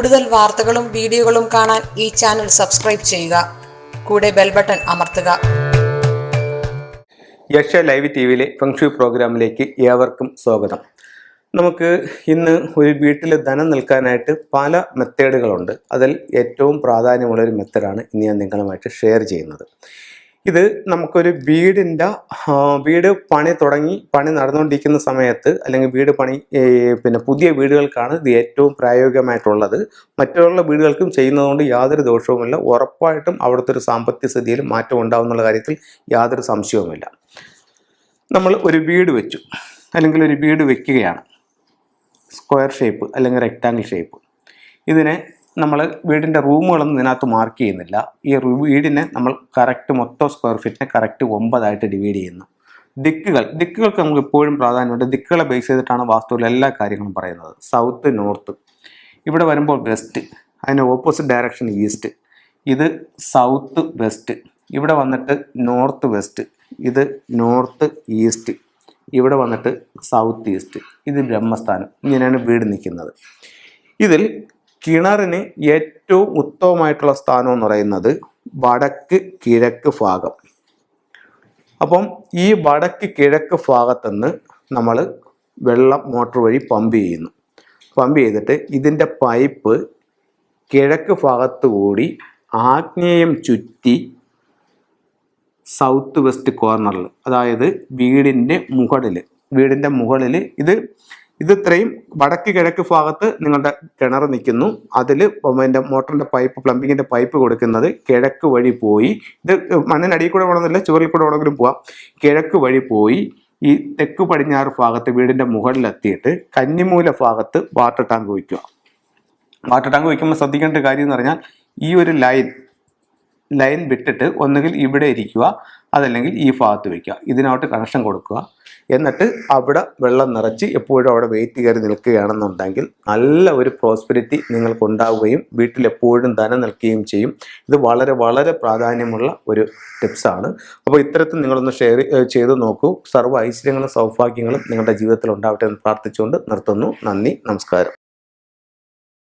കൂടുതൽ വാർത്തകളും വീഡിയോകളും കാണാൻ ഈ ചാനൽ സബ്സ്ക്രൈബ് ചെയ്യുക. കൂടെ ബെൽ ബട്ടൺ അമർത്തുക. യക്ഷ ലൈവ് ടി വിയിലെ ഫംഗ്ഷു പ്രോഗ്രാമിലേക്ക് ഏവർക്കും സ്വാഗതം. നമുക്ക് ഇന്ന് ഒരു വീട്ടിൽ ധനം നിൽക്കാനായിട്ട് പല മെത്തേഡുകളുണ്ട്. അതിൽ ഏറ്റവും പ്രാധാന്യമുള്ള ഒരു മെത്തേഡാണ് ഇന്ന് ഞാൻ നിങ്ങളുമായിട്ട് ഷെയർ ചെയ്യുന്നത്. ഇത് നമുക്കൊരു വീടിന്റെ വീട് പണി തുടങ്ങി പണി നടന്നുകൊണ്ടിരിക്കുന്ന സമയത്ത് അല്ലെങ്കിൽ വീട് പണി പിന്നെ പുതിയ വീടുകൾക്കാണ് ഇത് ഏറ്റവും പ്രായോഗികമായിട്ടുള്ളത്. മറ്റുള്ള വീടുകൾക്കും ചെയ്യുന്നതുകൊണ്ട് യാതൊരു ദോഷവുമില്ല. ഉറപ്പായിട്ടും അവിടുത്തെ ഒരു സാമ്പത്തിക സ്ഥിതിയിൽ മാറ്റം ഉണ്ടാവുന്നുള്ള കാര്യത്തിൽ യാതൊരു സംശയവുമില്ല. നമ്മൾ ഒരു വീട് വെച്ചു അല്ലെങ്കിൽ ഒരു വീട് വെക്കുകയാണ്. സ്ക്വയർ ഷേപ്പ് അല്ലെങ്കിൽ റെക്റ്റാങ്കിൾ ഷേപ്പ്. ഇതിനെ നമ്മൾ വീടിന്റെ റൂമുകളൊന്നും ഇതിനകത്ത് മാർക്ക് ചെയ്യുന്നില്ല. ഈ വീടിനെ നമ്മൾ കറക്റ്റ് മൊത്തം സ്ക്വയർ ഫീറ്റിനെ കറക്റ്റ് ഒമ്പതായിട്ട് ഡിവൈഡ് ചെയ്യുന്നു. ദിക്കുകൾ ദിക്കുകൾക്ക് നമുക്ക് എപ്പോഴും പ്രാധാന്യമുണ്ട്. ദിക്കുകളെ ബേസ് ചെയ്തിട്ടാണ് വാസ്തുവിൽ എല്ലാ കാര്യങ്ങളും പറയുന്നത്. സൗത്ത് നോർത്ത് ഇവിടെ വരുമ്പോൾ വെസ്റ്റ് അതിന് ഓപ്പോസിറ്റ് ഡയറക്ഷൻ ഈസ്റ്റ് ഇത് സൗത്ത് വെസ്റ്റ് ഇവിടെ വന്നിട്ട് നോർത്ത് വെസ്റ്റ് ഇത് നോർത്ത് ഈസ്റ്റ് ഇവിടെ വന്നിട്ട് സൗത്ത് ഈസ്റ്റ് ഇത് ബ്രഹ്മസ്ഥാനം. ഇങ്ങനെയാണ് വീട് നിൽക്കുന്നത്. ഇതിൽ കിണറിന് ഏറ്റവും ഉത്തമമായിട്ടുള്ള സ്ഥാനം എന്ന് പറയുന്നത് വടക്ക് കിഴക്ക് ഭാഗം. അപ്പം ഈ വടക്ക് കിഴക്ക് ഭാഗത്തുനിന്ന് നമ്മൾ വെള്ളം മോട്ടോർ വഴി പമ്പ് ചെയ്യുന്നു. പമ്പ് ചെയ്തിട്ട് ഇതിന്റെ പൈപ്പ് കിഴക്ക് ഭാഗത്ത് കൂടി ആഗ്നേയം ചുറ്റി സൗത്ത് വെസ്റ്റ് കോർണറിൽ അതായത് വീടിന്റെ മുകളിൽ വീടിന്റെ മുകളിൽ ഇത് ഇത് ഇത്രയും വടക്ക് കിഴക്ക് ഭാഗത്ത് നിങ്ങളുടെ കിണർ നിൽക്കുന്നു. അതിൽ അതിന്റെ മോട്ടറിന്റെ പൈപ്പ് പ്ലംബിങ്ങിന്റെ പൈപ്പ് കൊടുക്കുന്നത് കിഴക്ക് വഴി പോയി. ഇത് മണ്ണിനടിയിൽ കൂടെ വേണമെന്നില്ല ചുവരിൽ കൂടെ വേണമെങ്കിലും പോവാം. കിഴക്ക് വഴി പോയി. ഈ തെക്ക് പടിഞ്ഞാറ് ഭാഗത്ത് വീടിന്റെ മുകളിലെത്തിയിട്ട് കന്നിമൂല ഭാഗത്ത് വാട്ടർ ടാങ്ക് വയ്ക്കുക. വാട്ടർ ടാങ്ക് വയ്ക്കുമ്പോൾ ശ്രദ്ധിക്കേണ്ട കാര്യം എന്ന് പറഞ്ഞാൽ ഈ ഒരു ലൈൻ ലൈൻ വിട്ടിട്ട് ഒന്നുകിൽ ഇവിടെ ഇരിക്കുക അതല്ലെങ്കിൽ ഈ ഭാഗത്ത് വയ്ക്കുക. ഇതിനോട്ട് കണക്ഷൻ കൊടുക്കുക. എന്നിട്ട് അവിടെ വെള്ളം നിറച്ച് എപ്പോഴും അവിടെ വെയിറ്റ് കയറി നിൽക്കുകയാണെന്നുണ്ടെങ്കിൽ നല്ല ഒരു പ്രോസ്പെരിറ്റി വീട്ടിൽ എപ്പോഴും ധനം നിൽക്കുകയും ചെയ്യും. ഇത് വളരെ വളരെ പ്രാധാന്യമുള്ള ഒരു ടിപ്സാണ് അപ്പോൾ ഇത്തരത്തിൽ നിങ്ങളൊന്ന് ഷെയർ ചെയ്ത് നോക്കൂ. സർവ ഐശ്വര്യങ്ങളും സൗഭാഗ്യങ്ങളും നിങ്ങളുടെ ജീവിതത്തിൽ ഉണ്ടാവട്ടെ എന്ന് പ്രാർത്ഥിച്ചുകൊണ്ട് നിർത്തുന്നു. നന്ദി നമസ്കാരം.